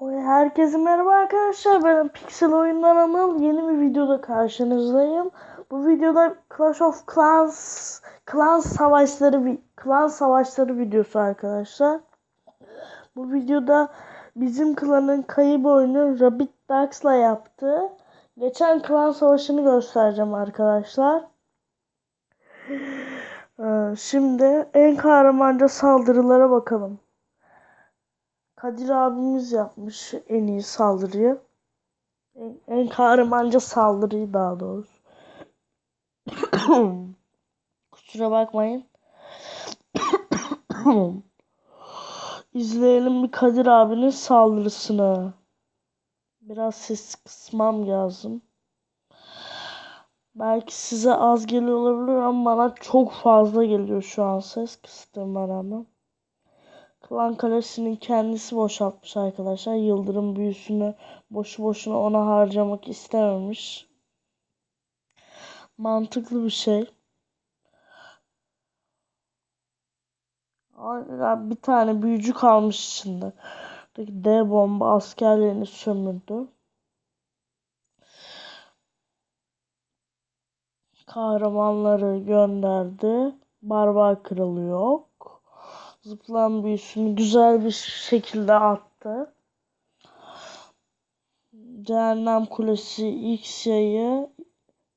Herkese merhaba arkadaşlar. Ben Pixel Oyundan Anıl. Yeni bir videoda karşınızdayım. Bu videoda Clash of Clans klan savaşları klan savaşları videosu arkadaşlar. Bu videoda bizim klanın kayıp oyunu Rabbit Ducks'la yaptı. Geçen klan savaşını göstereceğim arkadaşlar. Ee, Şimdi en kahramanca saldırılara bakalım. Kadir abimiz yapmış en iyi saldırıyı. En, en kahramanca saldırıyı daha doğrusu. Kusura bakmayın. İzleyelim bir Kadir abinin saldırısını. Biraz ses kısmam lazım. Belki size az geliyor olabilir ama bana çok fazla geliyor şu an ses kıstığıma rağmen. Klan Kalesi'nin kendisi boşaltmış arkadaşlar. Yıldırım büyüsünü boşu boşuna ona harcamak istememiş. Mantıklı bir şey. Bir tane büyücü kalmış içinde. D bomba askerlerini sömürdü. Kahramanları gönderdi. Barbar kralı yok. Zıplam büyüsünü güzel bir şekilde attı. Cehennem Kulesi X yayı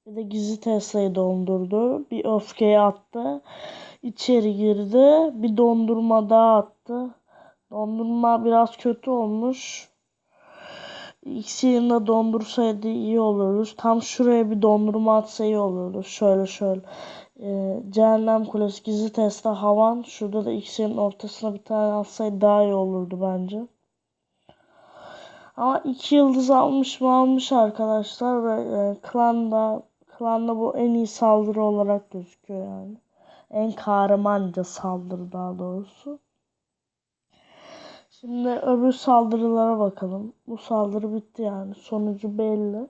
bir de gizli Tesla'yı dondurdu. Bir öfkeyi attı. İçeri girdi. Bir dondurma daha attı. Dondurma biraz kötü olmuş. X yayında dondursaydı iyi olurdu. Tam şuraya bir dondurma atsa iyi olurdu. Şöyle şöyle. Ee, Cehennem Kulesi gizli Tesla havan. Şurada da X'in ortasına bir tane atsaydı daha iyi olurdu bence. Ama iki yıldız almış mı almış arkadaşlar ve e, klanda klanda bu en iyi saldırı olarak gözüküyor yani. En kahramanca saldırı daha doğrusu. Şimdi öbür saldırılara bakalım. Bu saldırı bitti yani. Sonucu belli.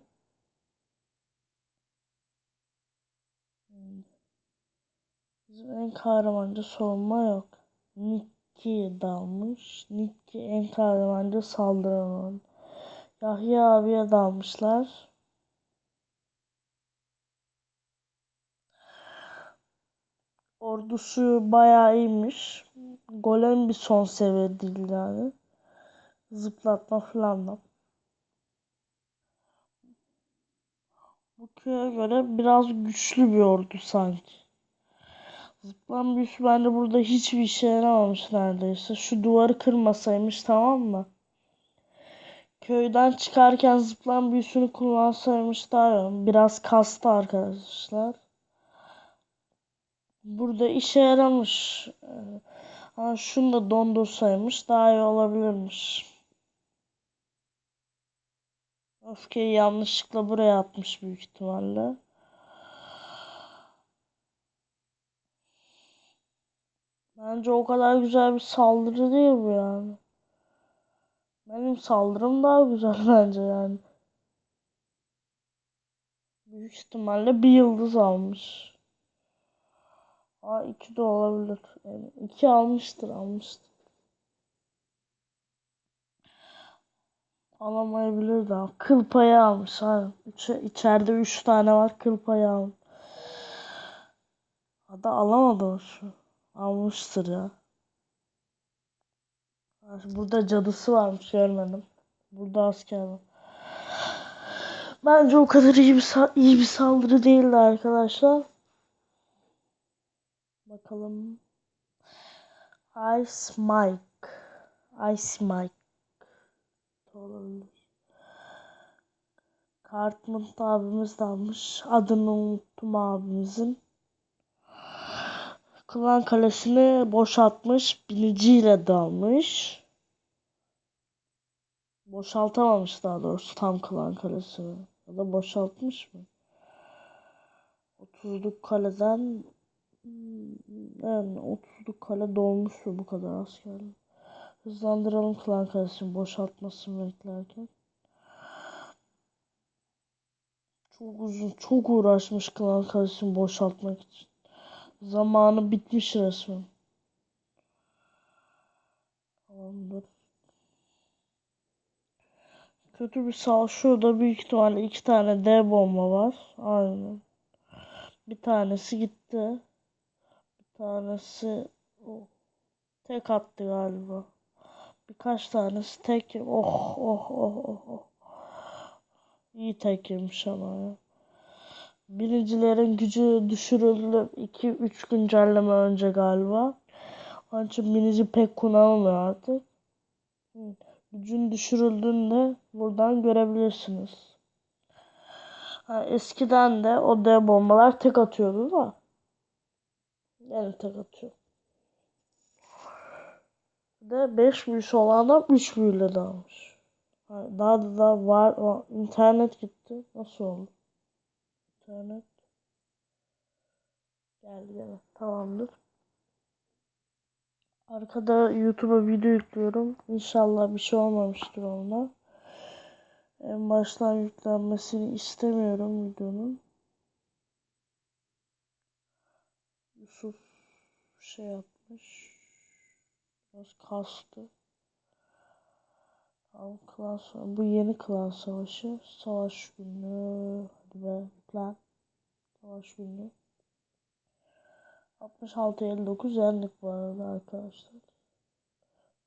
Bizim en kahramanca savunma yok. Nicky dalmış. Nicky en kahramanca saldıran oldu. Yahya abiye dalmışlar. Ordusu bayağı iyiymiş. Golem bir son seviye yani. Zıplatma falan da. Bu köye göre biraz güçlü bir ordu sanki. Zıplam büyüsü bence burada hiçbir işe yaramamış neredeyse. Şu duvarı kırmasaymış tamam mı? Köyden çıkarken zıplam büyüsünü kullansaymış daha. Biraz kastı arkadaşlar. Burada işe yaramış. Ama şunu da dondursaymış daha iyi olabilirmiş. Öfkeyi yanlışlıkla buraya atmış büyük ihtimalle. Bence o kadar güzel bir saldırı değil bu yani. Benim saldırım daha güzel bence yani. Büyük ihtimalle bir yıldız almış. Aa iki de olabilir. Yani iki almıştır almıştır. Alamayabilir daha. Kıl payı almış. Ha. Üç, içeride üç tane var kıl payı almış. Hatta alamadı o şu. Almıştır ya. Burada cadısı varmış görmedim. Burada asker var. Bence o kadar iyi bir iyi bir saldırı değildi arkadaşlar. Bakalım. Ice Mike. Ice Mike. Olabilir. Cartman abimiz de almış. Adını unuttum abimizin. Klan kalesini boşaltmış. Biniciyle dalmış. Boşaltamamış daha doğrusu tam klan kalesini. Ya da boşaltmış mı? 30'luk kaleden yani 30'luk kale dolmuş mu bu kadar askerle. Hızlandıralım klan kalesini boşaltmasını beklerken. Çok uzun, çok uğraşmış klan kalesini boşaltmak için. Zamanı bitmiş resmen. Tamamdır. kötü bir sağ şurada büyük ihtimalle iki tane D bomba var. Aynen. Bir tanesi gitti. Bir tanesi oh, tek attı galiba. Birkaç tanesi tek. Oh oh oh oh. oh. İyi tek yemiş ama ya. Binicilerin gücü düşürüldü 2-3 güncelleme önce galiba. Onun için binici pek kullanılmıyor artık. Gücün düşürüldüğünde buradan görebilirsiniz. Eskiden de o dev bombalar tek atıyordu da. Yani tek atıyor. De 5 büyüsü olan adam 3 büyüyle de almış. Ha, daha da, da var. İnternet gitti. Nasıl oldu? İnternet. Geldi gene. Tamamdır. Arkada YouTube'a video yüklüyorum. İnşallah bir şey olmamıştır onda. En baştan yüklenmesini istemiyorum videonun. Yusuf şey yapmış. Biraz kastı. Tamam klan bu yeni klan savaşı. Savaş günü. Yüklen. Savaş günü. 66-59 yendik bu arada arkadaşlar.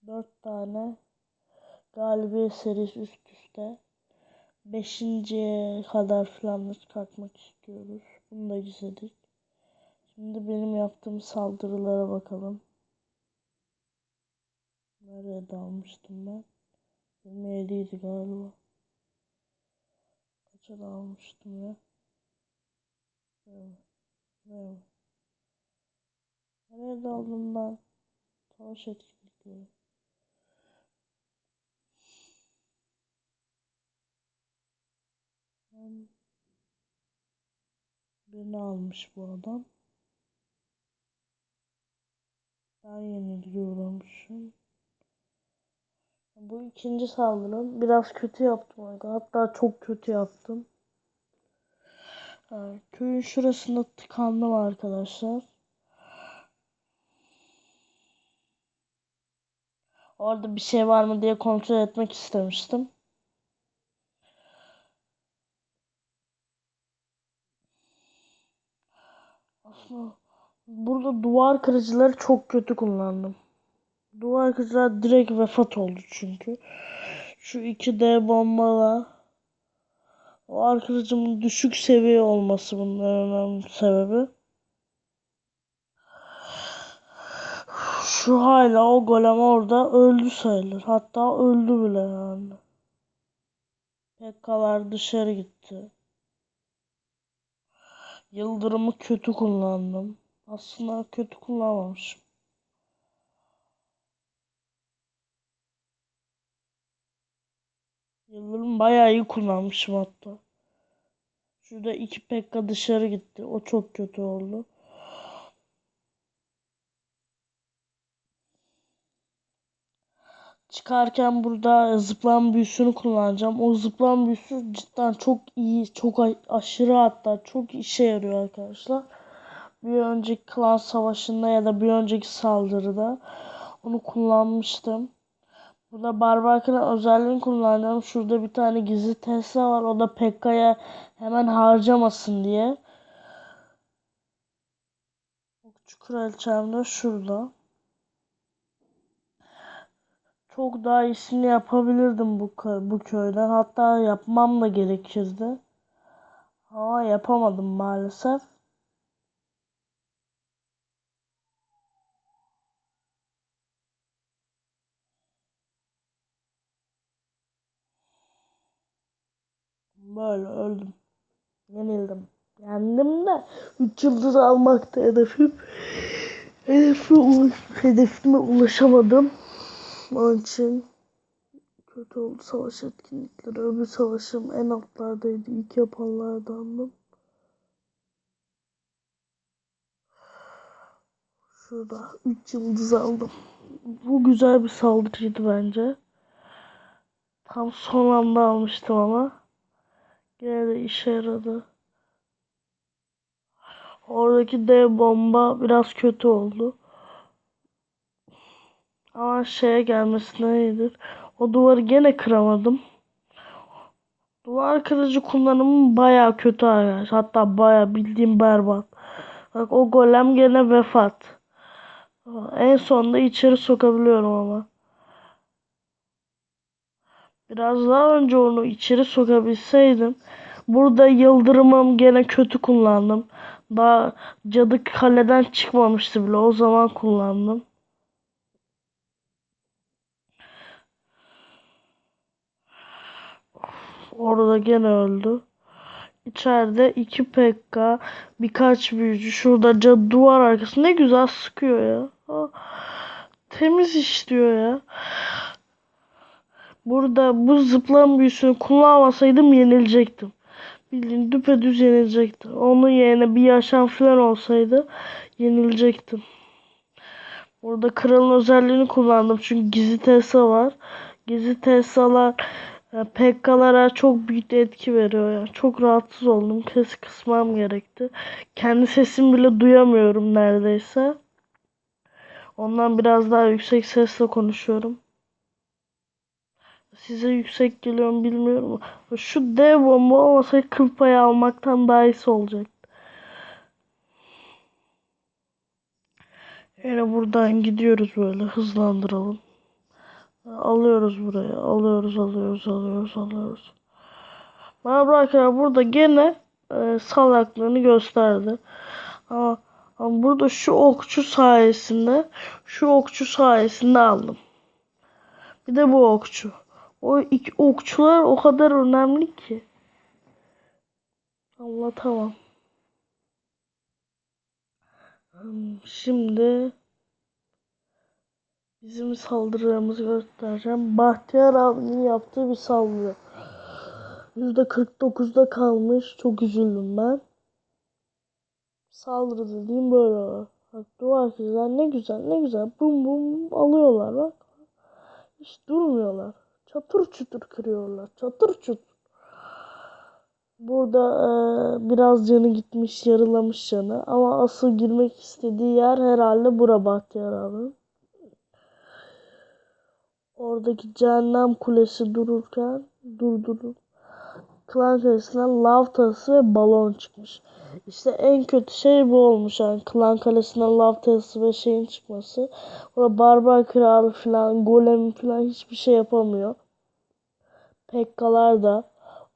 4 tane galibiyet serisi üst üste. 5. kadar falan çıkartmak istiyoruz. Bunu da izledik. Şimdi benim yaptığım saldırılara bakalım. Nereye dalmıştım ben? 27 idi galiba. Kaça dalmıştım ya? Evet. Evet. Nereye daldım ben? Savaş etkinlikleri. Ben... Birini almış bu adam. Ben yenilgi uğramışım. Bu ikinci saldırım. Biraz kötü yaptım. Hatta çok kötü yaptım. Evet, köyün şurasında tıkandım arkadaşlar. Orada bir şey var mı diye kontrol etmek istemiştim. Aslında burada duvar kırıcıları çok kötü kullandım. Duvar kırıcılar direkt vefat oldu çünkü. Şu 2D bombala o arkadaşımın düşük seviye olması bunun önemli sebebi. Şu hala o golem orada öldü sayılır. Hatta öldü bile yani. Pekkalar dışarı gitti. Yıldırımı kötü kullandım. Aslında kötü kullanmamışım. Yıldırım bayağı iyi kullanmışım hatta. Şurada iki pekka dışarı gitti. O çok kötü oldu. Çıkarken burada zıplam büyüsünü kullanacağım. O zıplam büyüsü cidden çok iyi, çok aşırı hatta çok işe yarıyor arkadaşlar. Bir önceki klan savaşında ya da bir önceki saldırıda onu kullanmıştım. Burada Barbarka'nın özelliğini kullanacağım. Şurada bir tane gizli Tesla var. O da Pekka'ya hemen harcamasın diye. Okçu kraliçem de şurada. Çok daha iyisini yapabilirdim bu, bu köyden. Hatta yapmam da gerekirdi. Ama yapamadım maalesef. Böyle öldüm. Yenildim. Yendim de 3 yıldız almakta hedefim. Hedefime, ulaş hedefime ulaşamadım. Onun için kötü oldu savaş etkinlikleri. Öbür savaşım en altlardaydı. İlk yapanlardandım. Şurada 3 yıldız aldım. Bu güzel bir saldırıydı bence. Tam son anda almıştım ama. Gene de işe yaradı. Oradaki dev bomba biraz kötü oldu. Ama şeye gelmesine iyidir. O duvarı gene kıramadım. Duvar kırıcı kullanımı baya kötü arkadaşlar. Hatta baya bildiğim berbat. Bak o golem gene vefat. En sonunda içeri sokabiliyorum ama. Biraz daha önce onu içeri sokabilseydim. Burada yıldırımım gene kötü kullandım. Daha cadı kaleden çıkmamıştı bile. O zaman kullandım. Orada gene öldü. İçeride iki pekka, birkaç büyücü. Şurada cadı duvar arkası. Ne güzel sıkıyor ya. Ha, temiz işliyor ya. Burada bu zıplama büyüsünü kullanmasaydım yenilecektim. Bildiğin düpedüz yenilecektim. Onun yerine bir yaşam falan olsaydı yenilecektim. Burada kralın özelliğini kullandım. Çünkü gizli Tesla var. Gizli Tesla'lar e, Pekkalara çok büyük etki veriyor ya. Çok rahatsız oldum. Ses kısmam gerekti. Kendi sesimi bile duyamıyorum neredeyse. Ondan biraz daha yüksek sesle konuşuyorum. Size yüksek geliyor mu bilmiyorum. Şu dev bomba olmasa kıl payı almaktan daha iyisi olacak. Yine buradan gidiyoruz böyle hızlandıralım. Alıyoruz buraya. Alıyoruz, alıyoruz, alıyoruz, alıyoruz. Bana bırakıyor burada gene e, salaklığını gösterdi. Ama, ama burada şu okçu sayesinde şu okçu sayesinde aldım. Bir de bu okçu. O iki okçular o kadar önemli ki. Allah tamam. Şimdi bizim saldırılarımızı göstereceğim. Bahtiyar abinin yaptığı bir saldırı. %49'da kalmış. Çok üzüldüm ben. Saldırı dediğim böyle. Bak duvar güzel ne güzel ne güzel. Bum bum alıyorlar bak. Hiç durmuyorlar. Çatır çutur kırıyorlar. Çatır çutur. Burada e, biraz canı gitmiş, yarılamış canı. Ama asıl girmek istediği yer herhalde bura Bahtiyar abi. Oradaki cehennem kulesi dururken durdurup klan kalesinden lav tası ve balon çıkmış. İşte en kötü şey bu olmuş yani klan kalesinden lav tası ve şeyin çıkması. Orada barbar kralı falan golem falan hiçbir şey yapamıyor. Pekkalar da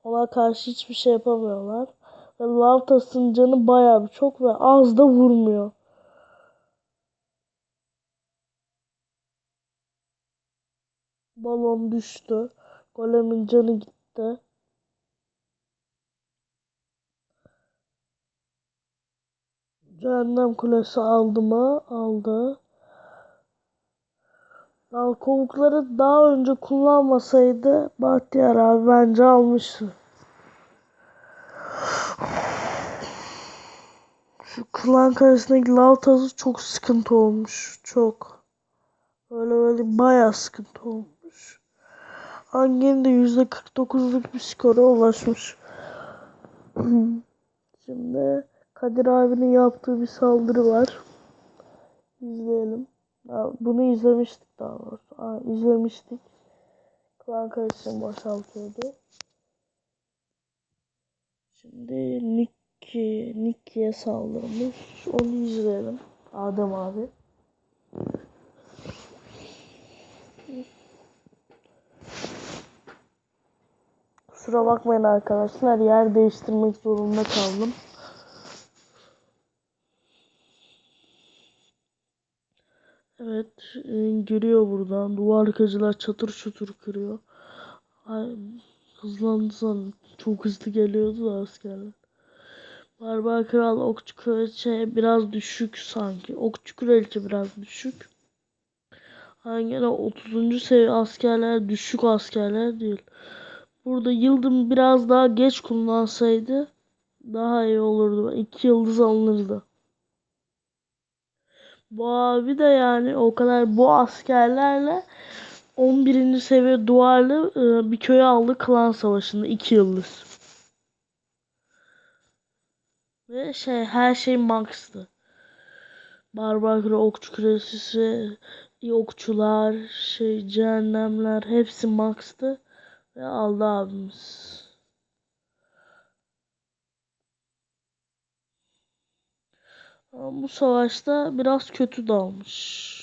ona karşı hiçbir şey yapamıyorlar. Ve lav tasının canı bayağı bir çok ve az da vurmuyor. Balon düştü. Golemin canı gitti. Cehennem kulesi aldı mı? Aldı. Dal kovukları daha önce kullanmasaydı Bahtiyar abi bence almıştı. Şu klan karesindeki lav tazı çok sıkıntı olmuş. Çok. Böyle böyle bayağı sıkıntı olmuş. Hangi'nin de %49'luk bir skora ulaşmış. Şimdi Kadir abinin yaptığı bir saldırı var. İzleyelim. Bunu izlemiştik daha doğrusu. Aa, izlemiştik. Klan karışım boşaltıyordu. Şimdi Nicky, Nicky'ye saldırmış. Onu izleyelim. Adem abi. Kusura bakmayın arkadaşlar. Yer değiştirmek zorunda kaldım. Evet e, giriyor buradan. Duvar kacılar çatır çutur kırıyor. Ay, hızlandı Çok hızlı geliyordu da askerler. Barbar Kral Okçu Kraliçe biraz düşük sanki. Okçu Kraliçe biraz düşük. Yani gene 30. seviye askerler düşük askerler değil. Burada yıldım biraz daha geç kullansaydı daha iyi olurdu. 2 yıldız alınırdı. Bu abi de yani o kadar bu askerlerle 11. seviye duvarlı e, bir köy aldı klan savaşında 2 yıldız. Ve şey her şey max'tı. Barbar okçu kraliçesi, okçular, şey cehennemler hepsi max'tı ve aldı abimiz. Ama bu savaşta biraz kötü dalmış.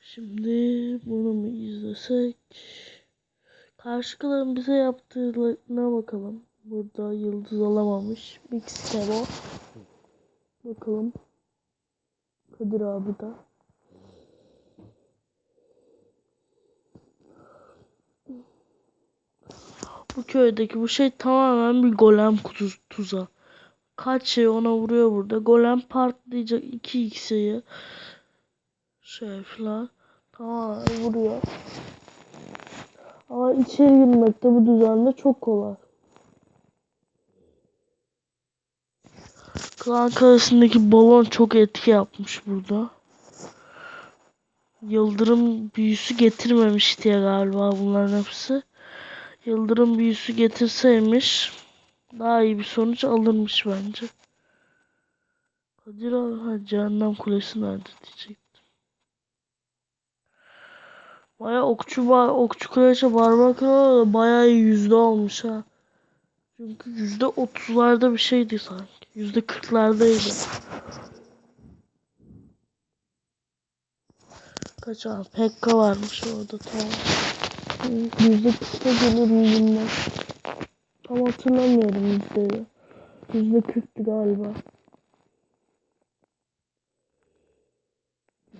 Şimdi bunu mu izlesek? Karşı kalan bize yaptığına bakalım. Burada yıldız alamamış. Big Stero. Bakalım. Kadir abi de. Bu köydeki bu şey tamamen bir golem kutu tuzağı. Kaç şey ona vuruyor burada. Golem patlayacak 2 x'yi. Şey falan. Tamamen vuruyor. Ama içeri girmek de bu düzende çok kolay. Klan kalesindeki balon çok etki yapmış burada. Yıldırım büyüsü getirmemiş diye galiba bunların hepsi. Yıldırım büyüsü getirseymiş daha iyi bir sonuç alırmış bence. Kadir abi ha, cehennem kulesi nerede diyecektim. Baya okçu ba okçu kraliçe barbar baya iyi yüzde olmuş ha. Çünkü yüzde otuzlarda bir şeydi sanki. Yüzde kırklardaydı. Kaç abi? Pekka varmış orada tamam. Yüzde kırkta gelir bilmem. Tam hatırlamıyorum yüzdeyi. Yüzde kırktı galiba.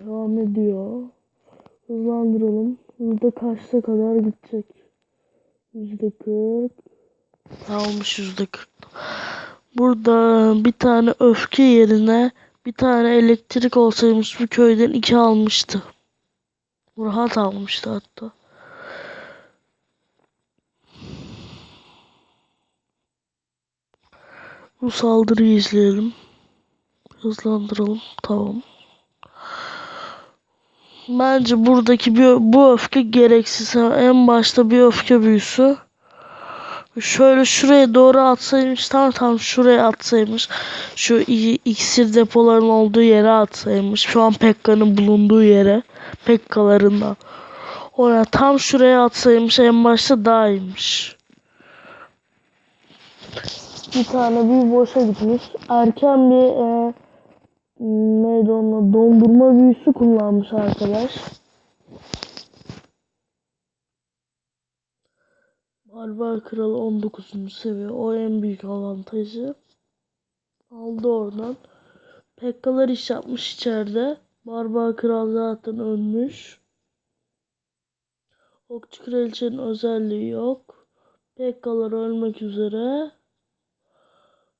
Devam ediyor. Hızlandıralım. Yüzde kaçta kadar gidecek? Yüzde kırk. Almış yüzde kırk. Burada bir tane öfke yerine bir tane elektrik olsaymış bu köyden iki almıştı. Rahat almıştı hatta. Bu saldırıyı izleyelim. Hızlandıralım. Tamam. Bence buradaki bir, bu öfke gereksiz. En başta bir öfke büyüsü. Şöyle şuraya doğru atsaymış. Tam tam şuraya atsaymış. Şu iksir depoların olduğu yere atsaymış. Şu an Pekka'nın bulunduğu yere. Pekkalarında. Oraya tam şuraya atsaymış en başta daha iyiymiş. Bir tane bir boşa gitmiş. Erken bir e, neydi onun dondurma büyüsü kullanmış arkadaş. Barbar Kralı 19. seviye. O en büyük avantajı. Aldı oradan. Pekkalar iş yapmış içeride. Barbar Kral zaten ölmüş. Okçu Kraliçenin özelliği yok. Pekkalar ölmek üzere.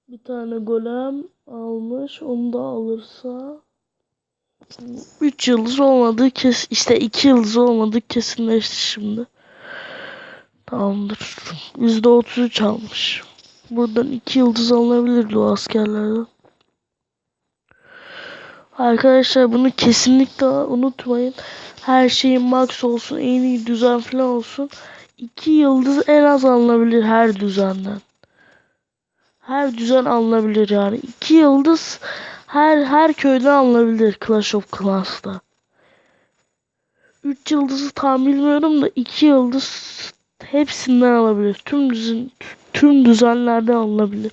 Bir tane golem almış. Onu da alırsa 3 yıldız olmadığı kes işte 2 yıldız olmadığı kesinleşti şimdi. Tamamdır. %33 almış. Buradan 2 yıldız alınabilirdi o askerlerden. Arkadaşlar bunu kesinlikle unutmayın. Her şeyin max olsun, en iyi düzen falan olsun. 2 yıldız en az alınabilir her düzenden. Her düzen alınabilir yani. 2 yıldız her her köyden alınabilir Clash of Clans'ta. 3 yıldızı tam bilmiyorum da 2 yıldız hepsinden alabilir. Tüm düzen tüm düzenlerden alınabilir.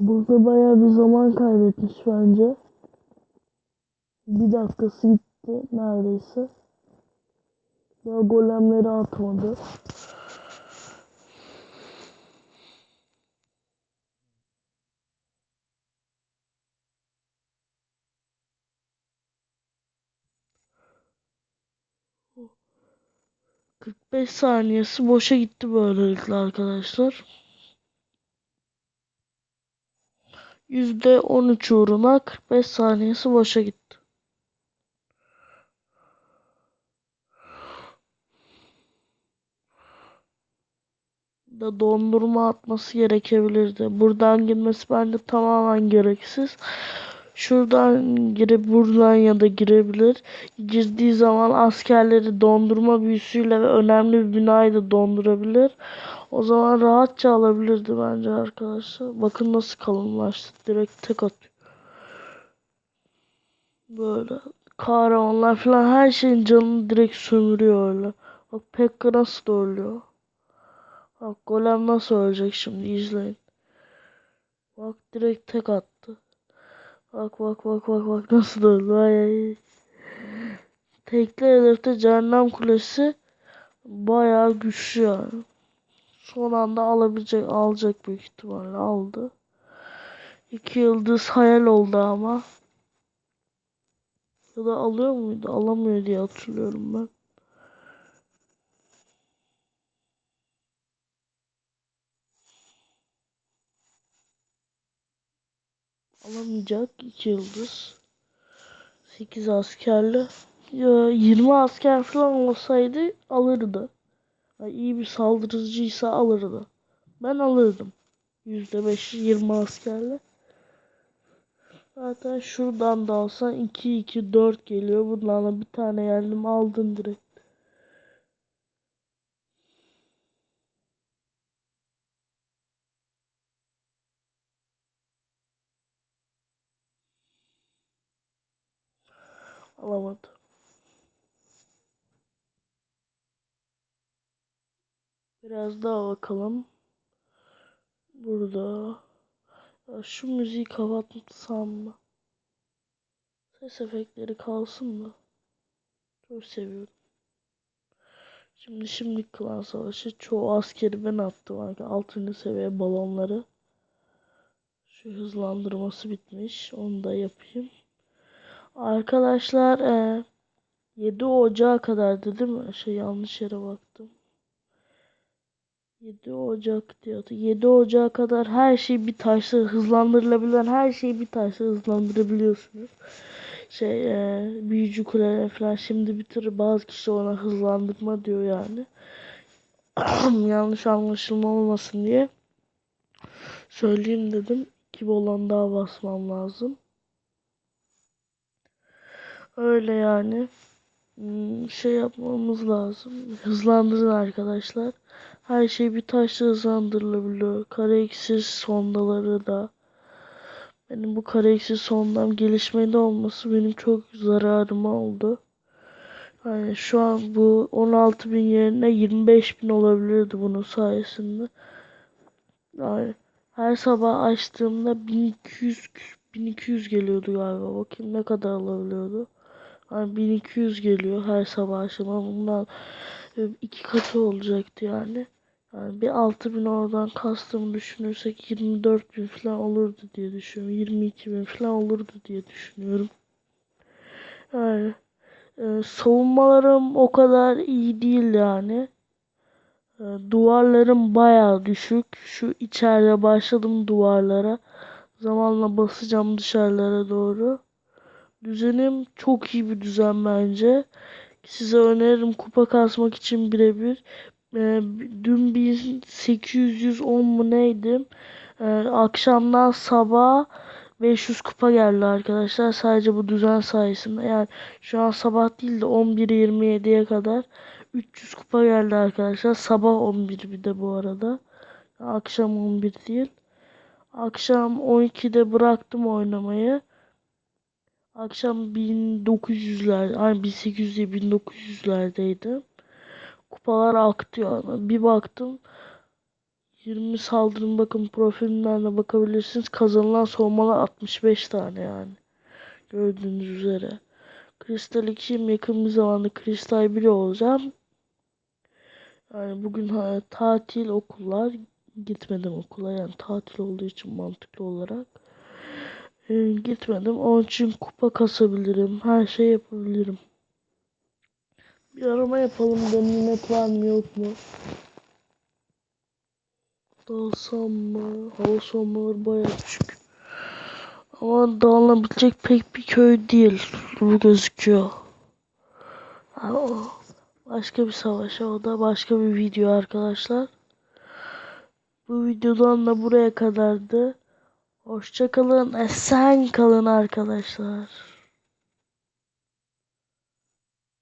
Burada bayağı bir zaman kaybetmiş bence. Bir dakikası gitti neredeyse. Daha golemleri atmadı. Kırk beş saniyesi boşa gitti böylelikle arkadaşlar. %13 uğruna 45 saniyesi boşa gitti. Da dondurma atması gerekebilirdi. Buradan girmesi bence tamamen gereksiz. Şuradan girip buradan ya da girebilir. Girdiği zaman askerleri dondurma büyüsüyle ve önemli bir binayı da dondurabilir. O zaman rahatça alabilirdi bence arkadaşlar. Bakın nasıl kalınlaştı. Direkt tek atıyor. Böyle kahramanlar falan her şeyin canını direkt sömürüyor öyle. Bak Pekka nasıl da ölüyor. Bak Golem nasıl ölecek şimdi izleyin. Bak direkt tek attı. Bak bak bak bak bak nasıl. Ay, ay. Tekli hedefte Cehennem Kulesi bayağı güçlü yani. Son anda alabilecek, alacak büyük ihtimalle aldı. İki yıldız hayal oldu ama. Ya da alıyor muydu? Alamıyor diye hatırlıyorum ben. Alamayacak. 2 yıldız. 8 askerli. Ya 20 asker falan olsaydı alırdı. Yani iyi bir saldırıcıysa alırdı. Ben alırdım. %5 20 askerle. Zaten şuradan da alsan 2 2 4 geliyor. Bundan da bir tane yendim aldın direkt. Alamadı. Biraz daha bakalım. Burada. Ya şu müziği kapatsam mı? Ses efektleri kalsın mı? Çok seviyorum. Şimdi şimdi klan savaşı çoğu askeri ben attım. 6. seviye balonları. Şu hızlandırması bitmiş. Onu da yapayım. Arkadaşlar e, 7 Ocağı kadardı değil mi? Şey yanlış yere baktım. 7 Ocak diyor. 7 Ocağı kadar her şey bir taşla hızlandırılabilen her şeyi bir taşla hızlandırabiliyorsunuz. Şey e, büyücü kuleler falan şimdi bitir bazı kişi ona hızlandırma diyor yani. Yanlış anlaşılma olmasın diye söyleyeyim dedim. İki bolon daha basmam lazım. Öyle yani. Hmm, şey yapmamız lazım. Hızlandırın arkadaşlar. Her şey bir taşla hızlandırılabiliyor. Kareksiz sondaları da. Benim bu kareksiz sondam gelişmede olması benim çok zararıma oldu. Yani şu an bu 16.000 yerine 25.000 olabilirdi bunun sayesinde. Yani her sabah açtığımda 1200 1200 geliyordu galiba. Bakayım ne kadar alabiliyordu. Yani 1200 geliyor her sabah akşama. Bundan iki katı olacaktı yani. Yani bir 6000 oradan kastım düşünürsek 24 bin falan olurdu diye düşünüyorum. 22 bin falan olurdu diye düşünüyorum. Yani e, savunmalarım o kadar iyi değil yani. E, duvarlarım baya düşük. Şu içeride başladım duvarlara. Zamanla basacağım dışarılara doğru. Düzenim çok iyi bir düzen bence. Size öneririm kupa kasmak için birebir. Ee, dün 1810 mu neydim? Ee, akşamdan sabah 500 kupa geldi arkadaşlar. Sadece bu düzen sayesinde. Yani şu an sabah değil de 11.27'ye kadar 300 kupa geldi arkadaşlar. Sabah 11 bir de bu arada. Akşam 11 değil. Akşam 12'de bıraktım oynamayı. Akşam 1900'ler, yani 1800 değil 1900'lerdeydi. Kupalar aktı yani. Bir baktım 20 saldırın bakın profilimden de bakabilirsiniz. Kazanılan soğumalar 65 tane yani. Gördüğünüz üzere. Kristal 2'yim yakın bir zamanda Kristal 1 olacağım. Yani bugün tatil okullar gitmedim okula yani tatil olduğu için mantıklı olarak e, gitmedim. Onun için kupa kasabilirim. Her şey yapabilirim. Bir arama yapalım. Ganimet var mı yok mu? Dalsam mı? Hava soğumaları bayağı düşük. Ama dağılabilecek pek bir köy değil. Bu gözüküyor. Yani başka bir savaşa o da başka bir video arkadaşlar. Bu videodan da buraya kadardı. Hoşça kalın. Esen kalın arkadaşlar.